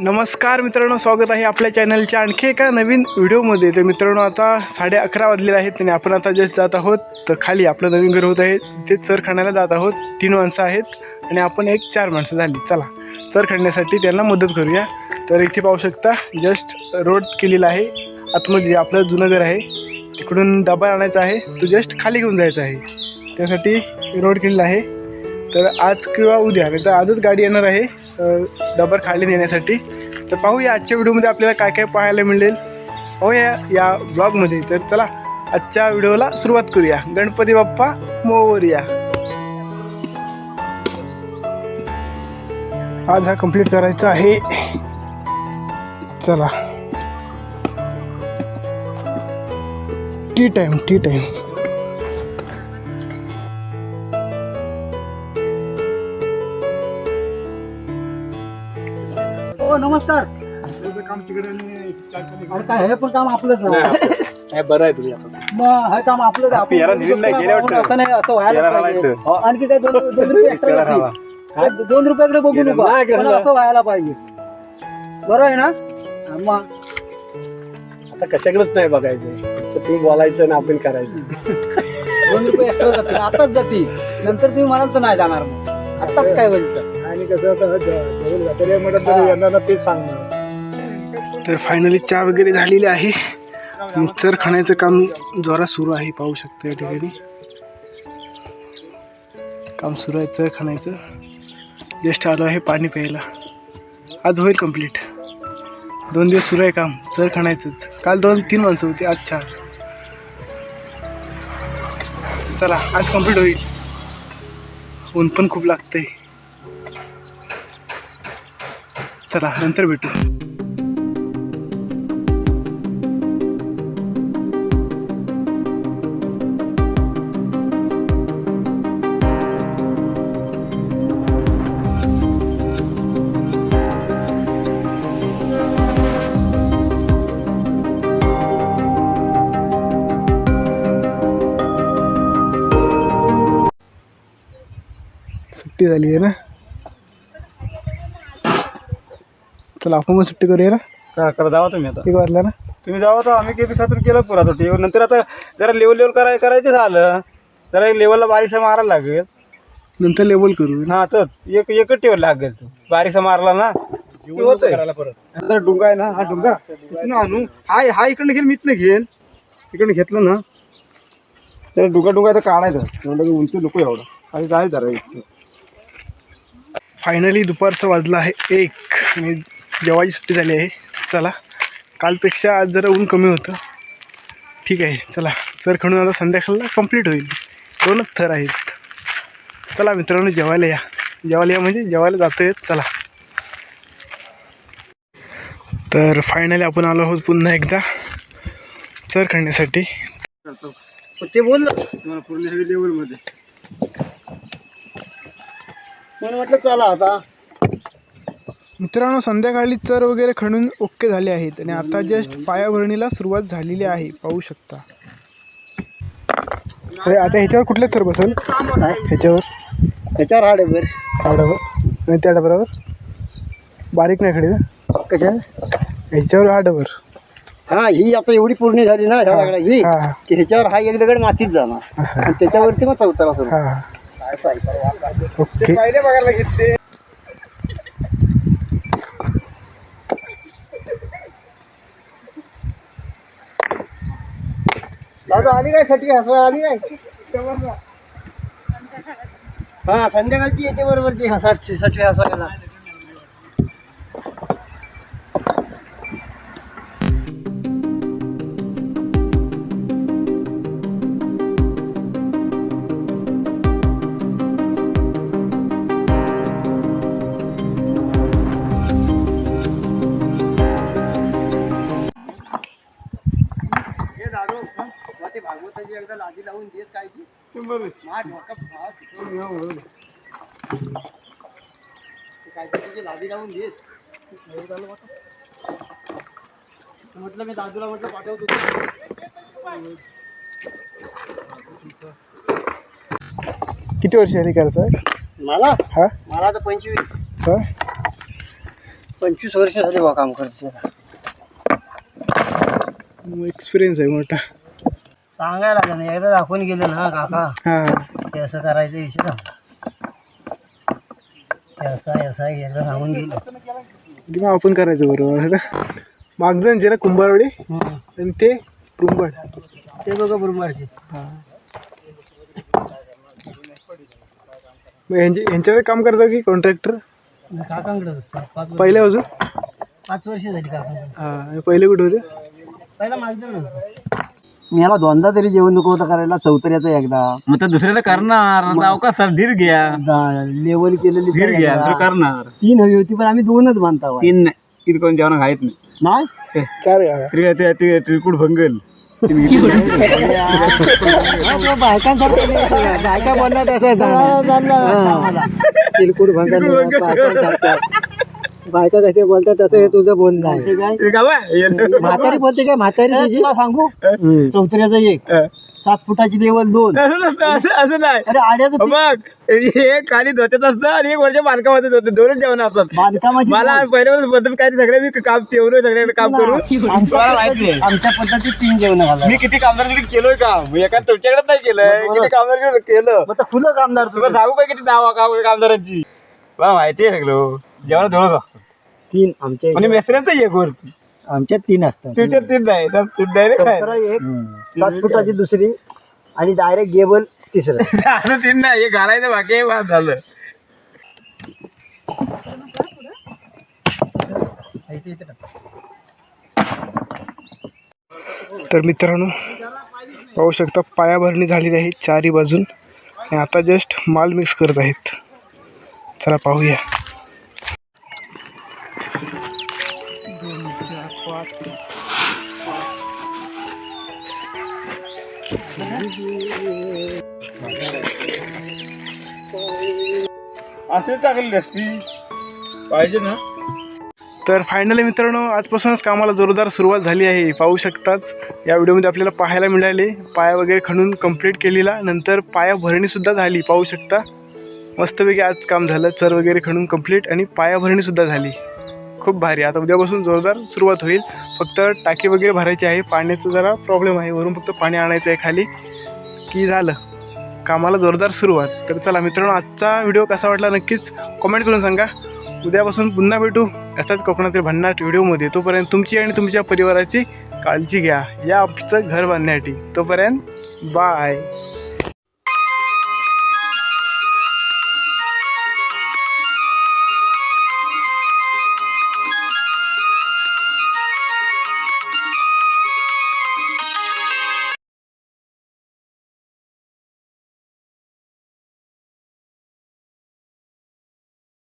नमस्कार मित्रांनो स्वागत आहे आपल्या चॅनलच्या आणखी एका नवीन व्हिडिओमध्ये. तर मित्रांनो आता साडे अकरा वाजलेले आहेत आणि आपण आता जस्ट जात आहोत. तर खाली आपलं नवीन घर होत आहे. ते चर खाण्याला जात आहोत. तीन माणसं आहेत आणि आपण एक चार माणसं झाली. चला चर खाण्यासाठी त्यांना मदत करूया. तर इथे पाहू शकता जस्ट रोड केलेला आहे. आतमध्ये आपलं जुनं घर आहे. तिकडून डबा आणायचा आहे. तो जस्ट खाली घेऊन जायचा आहे. त्यासाठी रोड केलेला आहे. तर आज किंवा उद्या नाही तर आजच गाडी येणार आहे डबर खाली नेण्यासाठी. तर पाहूया आजच्या व्हिडिओमध्ये आपल्याला काय काय पाहायला मिळेल. पाहूया या ब्लॉगमध्ये. तर चला आजच्या व्हिडिओला सुरुवात करूया. गणपती बाप्पा मोरया. आज हा कंप्लीट करायचा आहे. चला. टी टाईम टी टाईम हो नमस्कार काम तिकडे अरे काय हे पण काम आपलंच आहे बरं आहे तुझ्या मग हे काम आपलं आहे. आपण याला करू निघून नाही, शकतो गेल्या ना, वाटतं. असं नाही असं व्हायला याला पाहिजे राहायचं. हो, आणखी काय दोन दोन रुपये extra याला जातील. राहावा. काय दोन रुपयाकडे बघू गेलं. नका नाही गेलं. पण असं व्हायला पाहिजे बरं आहे ना हा, मग आता कशाकडेच नाही बघायचं तुम्ही बोलायचं ना आपण करायचं दोन रुपये एक्स्ट्रा जातील आताच जातील नंतर तुम्ही म्हणाल तर नाही जाणार मग आताच काय बोलतं आणि कसं हा. तेच सांगणार. तर फायनली चहा वगैरे झालेली आहे. मिक्सर खाण्याचं काम जोरात सुरू आहे पाहू शकता या ठिकाणी. काम सुरू आहे चर खाण्याचं. जस्ट आलो आहे पाणी प्यायला. आज होईल कंप्लीट दोन दिवस सुरू आहे काम चर खाण्याचंच. काल दोन तीन माणसं होती आज चार चला आज कंप्लीट होईल. ऊन पण खूप लागतंय. चला नंतर भेटू सुट्टी झाली आहे ना चला आपण मग सुट्टी करूया ना? का करा जावा तुम्ही आता. एक वाजला ना? तुम्ही जावा तर आम्ही किती दिवसातून केलं पुरा सुट्टी नंतर आता जरा लेवल लेवल कराय करायचं झालं. जरा लेवलला बारीकसा मारायला लागेल. नंतर लेवल करू ना? हा तर एक एकच टेवल लागेल तो. बारीकसा मारला ना होतंय. डुंगा आहे ना हा डुंगा. इथनं आणू. हा हा इकडनं घेईल मी इथनं घेईन. इकडनं घेतलं ना तर डुंगा डुंगा तर काढायचं. एवढं उंच नको एवढं. आणि काय जरा. फायनली दुपारचं वाजलं आहे एक. आणि जेवायची सुट्टी झाली आहे. चला. कालपेक्षा आज जरा ऊन कमी होतं. ठीक आहे. चला. सर खणून आता संध्याकाळला कंप्लीट होईल. दोनच थर आहेत. चला मित्रांनो जेवायला या. जेवायला या म्हणजे जेवायला जातोय. चला. तर फायनली आपण आलो आहोत पुन्हा एकदा. चर खणण्यासाठी. ते बोललं तुम्हाला पूर्ण सगळी लेवलमध्ये म्हणून म्हटलं चला आता. मित्रांनो संध्याकाळी चर वगैरे खणून ओके झाले आहेत आणि आता जस्ट पायाभरणीला सुरुवात झालेली आहे. पाहू शकता. अरे आता ह्याच्यावर कुठले थर बसल? ह्याच्यावर? त्याच्यावर हाड आहे बरं हाडावर? आणि त्या डबरावर? बारीक नाही खडे ना? कशा ह्याच्यावर हाडावर हा ही आता एवढी पूर्ण झाली ना ह्या दगडाची हा हा. की ह्याच्यावर हा एक दगड मातीत जाणार. असं. त्याच्यावरती मग हा हा. ओके. पहिले बघायला घेतले. आता आली काय साठी हसवा आली काय? हा संध्याकाळची येते बरोबर ती हसा साठी हसवायला लादी लावून देस भाव ते तुझी लादी लावून देस. हे झालं. म्हटलं मी दादूला म्हटलं पाठवतो किती वर्ष झाली करायचं आहे मला? हा? मला आता पंचवीस. पंचवीस वर्ष झाली बा काम करते एक्सपिरियन्स आहे मोठा. सांगायला लागलं. नाही एकदा दाखवून गेले ना काका. हां. ते असं करायचं विषय सांग असा असा एकदा सांगून गेलं. मग आपण करायचं बरोबर मागजणचे ना कुंभारवाडी आणि ते कुंभार ते बघा बरोबरचे मग यांचे यांच्याकडे काम करतो की कॉन्ट्रॅक्टर पाच वर्ष. पहिले अजून पाच वर्ष झाली काकांकडे. हां पहिले कुठे होते? पहिला नव्हतं मी याला दोनदा तरी जेवण नको होतं करायला चौथऱ्याचं एकदा. मग तर दुसऱ्याला करणार. अवकाश सर? धीर घ्या. लेवल केलेली धीर तर घ्या. दुसरं करणार. तीन हवी होती पण आम्ही दोनच बांधता तीन नाही. किती कोण जेवण खायत नाही. नाही? चार त्रिकूट भंगल. बायकांसारखं बायका बोलणार असं तिलकुट बायका कसे बोलतात तसं हे तुझं बोलणं आहे. म्हातारी बोलते काय म्हातारी तुझी? सांगू? चौथऱ्याचं एक. सात फुटाची लेवल दोन. असं नसतं असं असं नाही. अरे आड्याचं बघ हे खाली धोत्यात असतं आणि एक वर्ष बांधकामात होतं दोनच जेवण असतात बांधकामाची मला पहिल्यापासून पद्धत काय ते सगळे मी काम तेवढं सगळ्याकडे काम करू मला माहिती आहे आमच्या पद्धतीत तीन जेवण घाला मी किती कामदार केलोय काम. एका तुमच्याकडेच नाही केलंय. किती कामदार केलं? मग फुलं कामदार तुला सांगू काय किती नाव काम कामदारांची? मला माहिती आहे सगळं. जेवण दोनच असतात तीन आमच्या आणि मेसऱ्यांचं एक वरती आमच्यात तीन असतात. तुमच्या तीन नाही तर तीन चौथरा एक सात फुटाची दुसरी आणि डायरेक्ट गेबल तिसरं. तीन नाही हे घालायचं बाकी आहे, वाद झालं. तर मित्रांनो पाहू शकता पायाभरणी झालेली आहे चारी बाजून. आणि आता जस्ट माल मिक्स करत आहेत. चला पाहूया. असे टाकलेली असती पाहिजे ना? तर फायनली मित्रांनो आजपासूनच कामाला जोरदार सुरुवात झाली आहे. पाहू शकताच या व्हिडिओमध्ये आपल्याला पाहायला मिळाले. पाया वगैरे खणून कंप्लीट केलेला. नंतर पाया भरणीसुद्धा झाली. पाहू शकता. मस्तपैकी आज काम झालं. चर वगैरे खणून कंप्लीट आणि पाया भरणीसुद्धा झाली. खूप भारी. आता उद्यापासून जोरदार सुरुवात होईल. फक्त टाकी वगैरे भरायची आहे. पाण्याचा जरा प्रॉब्लेम आहे. वरून फक्त पाणी आणायचं आहे खाली. की झालं. कामाला जोरदार सुरुवात. तर चला मित्रांनो आजचा व्हिडिओ कसा वाटला नक्कीच कमेंट करून सांगा. उद्यापासून पुन्हा भेटू. असाच कोकणातील भन्नाट व्हिडिओमध्ये. तोपर्यंत तुमची आणि तुमच्या परिवाराची काळजी घ्या. या आमचं घर बांधण्यासाठी. तोपर्यंत बाय